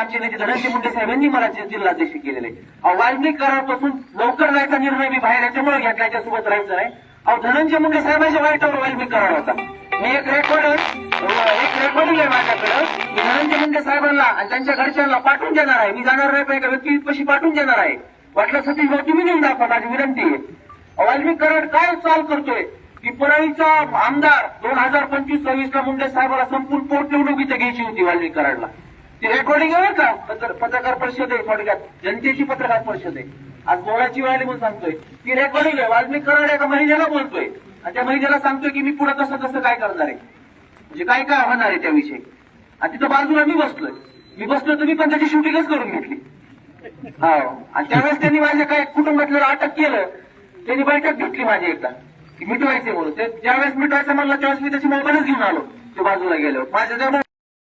आमचे नेते धनंजय मुंडे साहेबांनी मला जिल्हाध्यक्ष केलेले. अहो, वाल्मिक करारापासून लवकर जायचा निर्णय मी बाहेर याच्यामुळे घेतला याच्यासोबत राहायचं नाही. अहो धनंजय मुंडे साहेबांच्या वाईटावर वाल्मिक करार होता. मी एक रेकॉर्ड एक रेकॉर्डिंग आहे माझ्याकडं मी धनंजय मुंडे साहेबांना आणि त्यांच्या घरच्यांना पाठवून देणार आहे. मी जाणार नाही पण एका व्यक्ती कशी पाठवून देणार आहे. वाटलं सतीश भाऊ तुम्ही देऊन दाखवा माझी विनंती आहे. अहो, वाल्मिक करार काय चाल करतोय? की परळीचा आमदार दोन हजार पंचवीस सव्वीस ला मुंडे साहेबाला संपूर्ण पोटनिवडणूक इथे घ्यायची होती वाल्मिक कराडला ती रेकॉर्डिंग आहे का? पत्रकार परिषद आहे थोडक्यात. जनतेची पत्रकार परिषद आहे. आज बोलायची वेळ आली म्हणून सांगतोय. ती रेकॉर्डिंग आहे. वाल्मिक कराड एका महिन्याला बोलतोय. आणि त्या महिन्याला सांगतोय की मी पुढे कसं कसं काय करणार आहे. म्हणजे काय काय होणार आहे त्याविषयी? आणि तिथं बाजूला मी बसलोय. मी बसलो तर मी पण त्याची शूटिंगच करून घेतली. हो. आणि त्यावेळेस त्यांनी माझ्या काय कुटुंबातल्याला अटक केलं. त्यांनी बैठक घेतली माझी एकदा. की मिटवायचे म्हणून. ते ज्यावेळेस मिटवायचं म्हणलं त्यावेळेस मी त्याची मोबाईलच घेऊन आलो. ते बाजूला गेलो माझ्या त्या